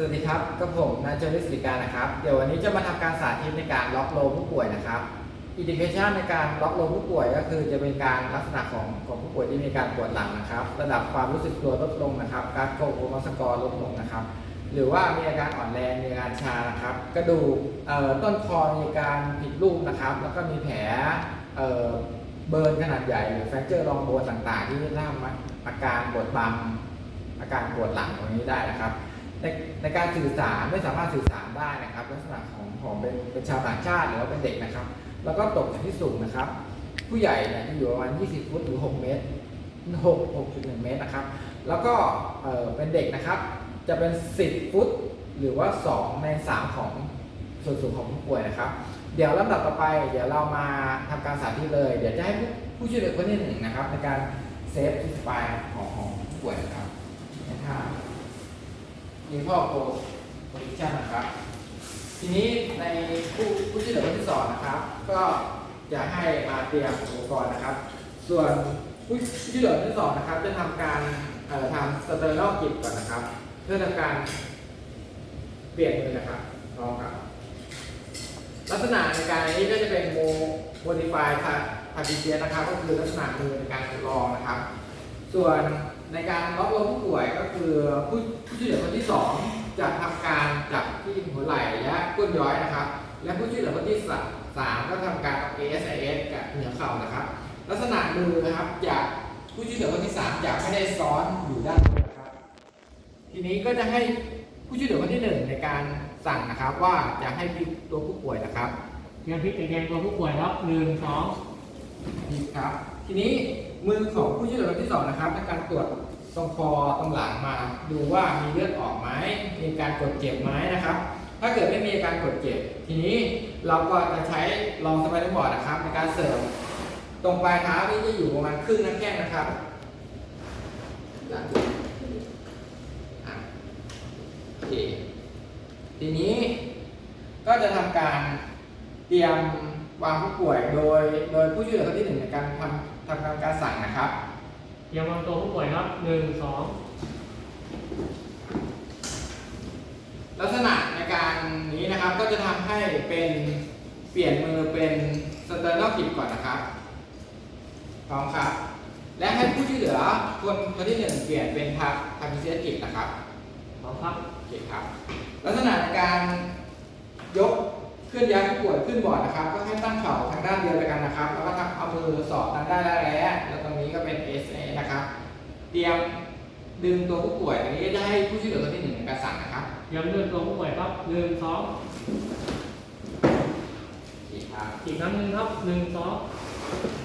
สวัสดีครับกับผมนายจริศริการนะครับ เดี๋ยววันนี้จะมาทำการสาธิตในการล็อกโลผู้ป่วยนะครับอินดิเคชันในการล็อกโลผู้ป่วยก็คือจะเป็นการลักษณะของของผู้ป่วยที่มีการปวดหลังนะครับ ระดับความรู้สึกตัวลดลงนะครับ การโกโคมาสกอร์ลดลงนะครับ หรือว่ามีอาการอ่อนแรงมีอาการชานะครับ กระดูกเอ่อต้นคอมีการผิดรูปนะครับ แล้วก็มีแผลเอ่อเบิร์นขนาดใหญ่หรือแฟกเจอร์รองโบนต่างๆ ที่ทำอาการปวดบังอาการปวดหลังตรงนี้ได้นะครับ ในในการสื่อสารไม่สามารถสื่อสารได้นะครับ ลักษณะของของเป็นเป็นชาวต่างชาติหรือว่าเป็นเด็กนะครับ แล้วก็ตกจากที่สูงนะครับ ผู้ใหญ่เนี่ยจะอยู่ประมาณ 20 ฟุตหรือ 6 เมตร 6 6.1 เมตรนะครับ แล้วก็เอ่อเป็นเด็กนะครับ จะเป็น 10 ฟุต หรือว่า 2 ใน 3 ของส่วนสูงของผู้ป่วยนะครับ เดี๋ยวลำดับต่อไป เดี๋ยวเรามาทำการสาธิตเลย เดี๋ยวจะให้ผู้ผู้ช่วยเหลือคนที่หนึ่งนะครับ ในการเซฟที่สปายของของผู้ป่วยนะครับในท่า มีพ่อโปรโปรดิชั่นนะครับ ทีนี้ในผู้ผู้ช่เหลือคนที่สองนะครับ ก็จะให้มาเตรียมอุปกรณ์นะครับ ส่วนผู้ช่เหลือคนที่สองนะครับ จะทำการทำสเตอร์นอกกิจก่อนนะครับ เพื่อทำการเปลี่ยนมือนะครับลองครับ ลักษณะในการนี้ก็จะเป็นโมโมดิฟายพาร์ติเซียนะครับ ก็คือลักษณะมือในการทดลองนะครับ ส่วนในการล็อกลงผู้ป่วยก็คือผู้ผู้ช่วยเหลือคนที่ 2 จะทำการจับที่หัวไหล่และก้นย้อยนะครับ และผู้ช่วยเหลือคนที่สามก็ทำการเอา ASIS กับเหนือเข่านะครับ ลักษณะมือนะครับจากผู้ช่วยเหลือคนที่ 3 จะไม่ได้ซ้อนอยู่ด้านบนนะครับ ทีนี้ก็จะให้ผู้ช่วยเหลือคนที่ 1 ในการสั่งนะครับว่าจะให้พลิกตัวผู้ป่วยนะครับเตรียมพลิกตะแคงตัวผู้ป่วยครับหนึ่งสอง ดีครับ ทีนี้มือของผู้ช่วยเหลือคนที่สองนะครับในการตรวจตรงคอตรงหลังมา ดูว่ามีเลือดออกไหมมีการกดเจ็บไหมนะครับ ถ้าเกิดไม่มีอาการกดเจ็บ ทีนี้เราก็จะใช้รองสไปเดอร์บอร์ดนะครับ ในการเสริมตรงปลายเท้านี่จะอยู่ประมาณครึ่งน้าแข้งนะครับหลังอะโอเคทีนี้ก็จะทำการเตรียม วางผู้ป่วยโดยโดยผู้ช่วยเหลือคนที่หนึ่งในการทำทำการสั่งนะครับเตรียมวางตัวผู้ป่วยครับหนึ่งสองลักษณะในการนี้นะครับก็จะทำให้เป็นเปลี่ยนมือเป็นสเตอร์นอกิปก่อนนะครับพร้อมครับ และให้ผู้ช่วยเหลือคนคนที่หนึ่งเปลี่ยนเป็นทาทามิเซียกิปนะครับสองครับโอเคครับ ลักษณะในการยก เคลื่อนย้ายผู้ป่วยขึ้นบอร์ดนะครับ ก็ให้ตั้งเข่าทางด้านเดียวกันนะครับ แล้วก็ทำเอามือสอดทางด้านแร้แล้วตรงนี้ก็เป็น SA นะครับ เตรียมดึงตัวผู้ป่วยอันนี้จะให้ผู้ช่วยเหลือคนที่หนึ่งในการสั่งนะครับเตรียมเลื่อนตัวผู้ป่วยครับหนึ่งสองโอเคครับอีกครั้งหนึ่งครับหนึ่งสอง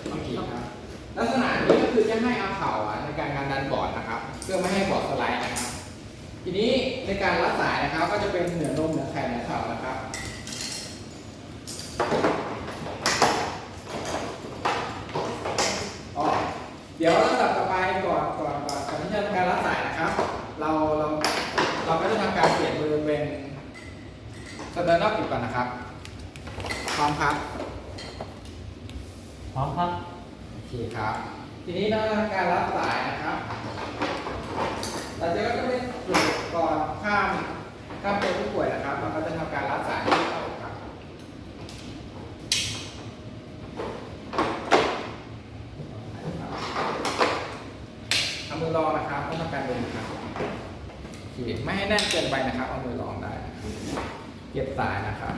โอเคครับ ลักษณะนี้ก็คือจะให้เอาเข่าอะในการการดันบอร์ดนะครับ เพื่อไม่ให้บอร์ดสไลด์นะครับ ทีนี้ในการรัดสายนะครับก็จะเป็นเหนือนมเหนือแขนเหนือเข่านะครับ อ๋อเดี๋ยวลำดับต่อไปก่อนก่อนก่อนก่อนที่จะทำการรัดสายนะครับ เราเราเราก็จะทำการเปลี่ยนมือเป็น สเตอร์นอกกิบก่อนนะครับ พร้อมครับ พร้อมครับ โอเคครับ ทีนี้เราทำการรับสายนะครับเราจะก็จะไม่หยุดก่อนข้ามข้ามตัวผู้ป่วยนะครับเราก็จะทำการรับสายให้เขาครับเอามือรอนะครับต้องทำการดึงครับโอเคไม่ให้แน่นเกินไปนะครับเอามือรองได้รับ เก็บสายนะครับ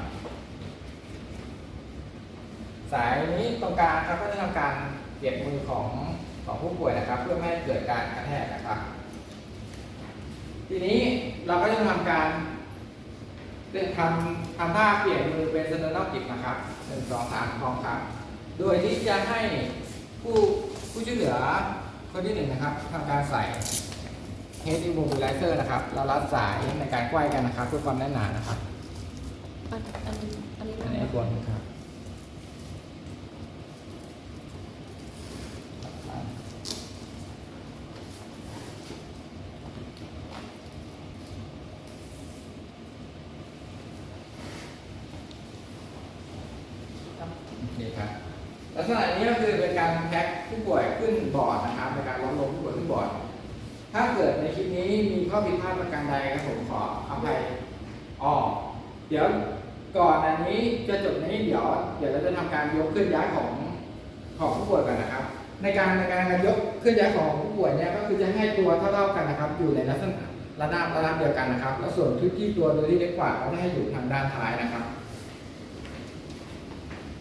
สายนี้ตรงกลางครับก็จะทำการเก็บมือของของผู้ป่วยนะครับ เพื่อไม่ให้เกิดการกระแทกนะครับ ทีนี้เราก็จะทำการทำทำท่าเปลี่ยนมือเป็นสเตอร์นอกิบนะครับหนึ่งสองสามพร้อมครับ โดยที่จะให้ผู้ผู้ช่วยเหลือคนที่หนึ่งนะครับทำการใส่ head immobilizer นะครับ เรารัดสายในการไขว้กันนะครับเพื่อความแน่นหนานะครับ อันอันอันนี้อันนี้ควรครับโอเคครับลักษณะนี้ก็คือเป็นการแพ็คผู้ป่วยขึ้นบอร์ดนะครับในการล้อมลงผู้ป่วยขึ้นบอร์ดถถ้าเกิดในคลิปนี้มีข้อผิดพลาดประการใดครับผมขออภัยอ๋อเดี๋ยว ก่อนอันนี้จะจบนี้เดี๋ยวเดี๋ยวเราจะทำการยกเคลื่อนย้ายของของผู้ป่วยก่อนนะครับ ในการในการยกเคลื่อนย้ายของผู้ป่วยเนี่ยก็คือจะให้ตัวเท่าๆกันนะครับ อยู่ในลักษณะระนาบระนาบเดียวกันนะครับ แล้วส่วนที่ที่ตัวโดยที่เล็กกว่าก็จะให้อยู่ทางด้านท้ายนะครับ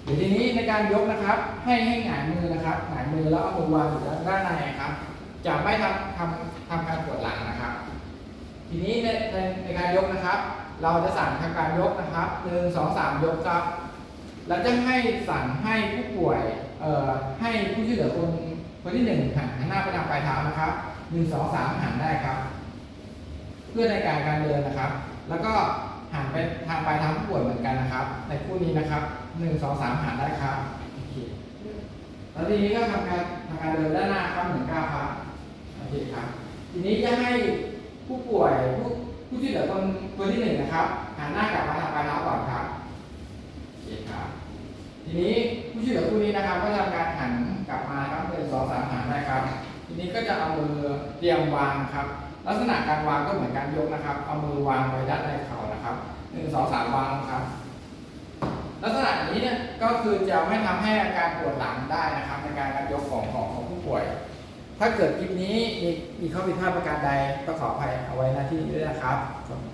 เดี๋ยวทีนี้ในการยกนะครับ ให้ให้หงายมือนะครับหงายมือแล้วเอามือวางอยู่ด้านในครับ จะไม่ทำทำทำการปวดหลังนะครับ ทีนี้ในในในการยกนะครับ เราจะสั่งทำการยกนะครับหนึ่งสองสามยกครับเราจะให้สั่งให้ผู้ป่วยเอ่อให้ผู้ช่วยเหลือคนคนที่หนึ่งหันหน้าไปทางปลายเท้านะครับหนึ่งสองสามหันได้ครับ เพื่อในการการเดินนะครับ แล้วก็หันไปทางปลายเท้าผู้ป่วยเหมือนกันนะครับ ในคู่นี้นะครับหนึ่งสองสามหันได้ครับโอเคแล้วทีนี้ก็ทำการทำการเดินด้านหน้าครับหนึ่งก้าวครับโอเคครับ ทีนี้จะให้ผู้ป่วยผู้ ผู้ช่วยเหลือคนคนที่หนึ่งนะครับหันหน้ากลับมาทางปลายเท้าก่อนครับโอเคครับทีนี้ผู้ช่วยเหลือคู่นี้นะครับ ก็จะทำการหันกลับมาครับหนึ่งสองสามหันได้ครับ ทีนี้ก็จะเอามือเตรียมวางครับ ลักษณะการวางก็เหมือนการยกนะครับ เอามือวางไว้ด้านในเข่านะครับหนึ่งสองสามวางครับ ลักษณะนี้เนี่ยก็คือจะไม่ทำให้อาการปวดหลังได้นะครับ ในการการยกของของของผู้ป่วย ถ้าเกิดคลิปนี้มีมีข้อผิดพลาดประการใดก็ขออภัยเอาไว้หน้าที่ด้วยนะครับขอบคุณครับ